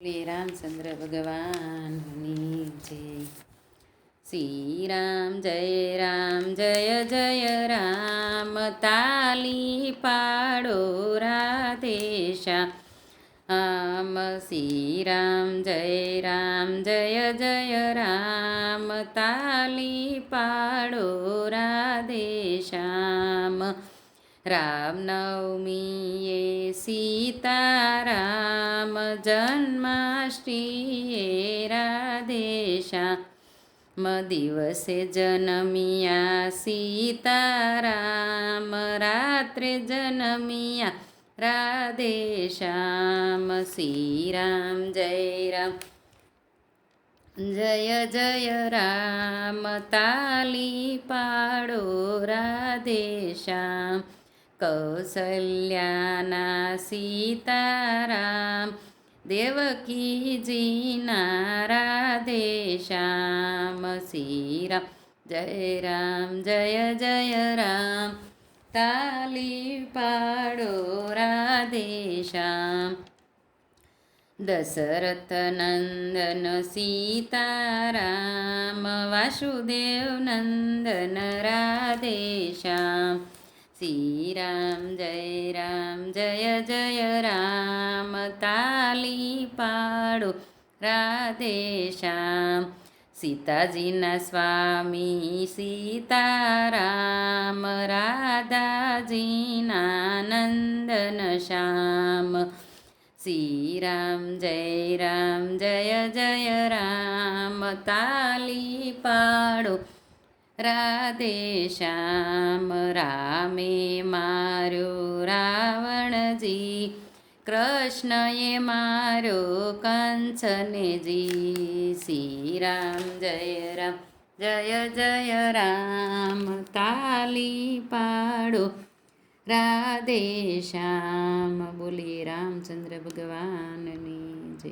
શ્રી રામચંદ્ર ભગવાનની જય. શ્રી રામ જય રામ, જય જય રામ, તાલી પાડો રાધેશા. આમ શ્રી રામ જય રામ, જય જય રામ, તાલી પાડો રાધેશ્યામ. રામનવમીએ સીતારામ જન્માષ્ટીએ રાધેશ્યામ. દિવસે જનમિયા સીતારામ, રાત્રે જનમિયા રાધેશ્યામ. શ્રીરામ, જય રામ. જય જય રામ. તાલી પાડો રાધેશ્યામ. કૌસલ્યાના સીતારામ દેવકીજીના રાધેશ્યામ શ્રીરામ જય રામ જય જય રામ તાલી પાડો રાધેશ્યામ દશરથ નંદન સીતારામ વાસુદેવ નંદન રાધેશ્યામ શ્રીરામ, જય રામ, જય જય રામ, તાલી પાડો, રાધે શ્યામ. સીતાજીના સ્વામી, સીતારામ રાધાજીના નંદન શ્યામ. શ્રીરામ, જય રામ, જય જય રામ, તાલી પાડો રાધેશ્યામ રામે મારો રાવણજી, કૃષ્ણએ મારો માર્યો શ્રી રામ જય રામ, જય જય રામ, તાલી પાડો. રાધે શ્યામ, બોલીએ રામચંદ્ર ભગવાનની જય.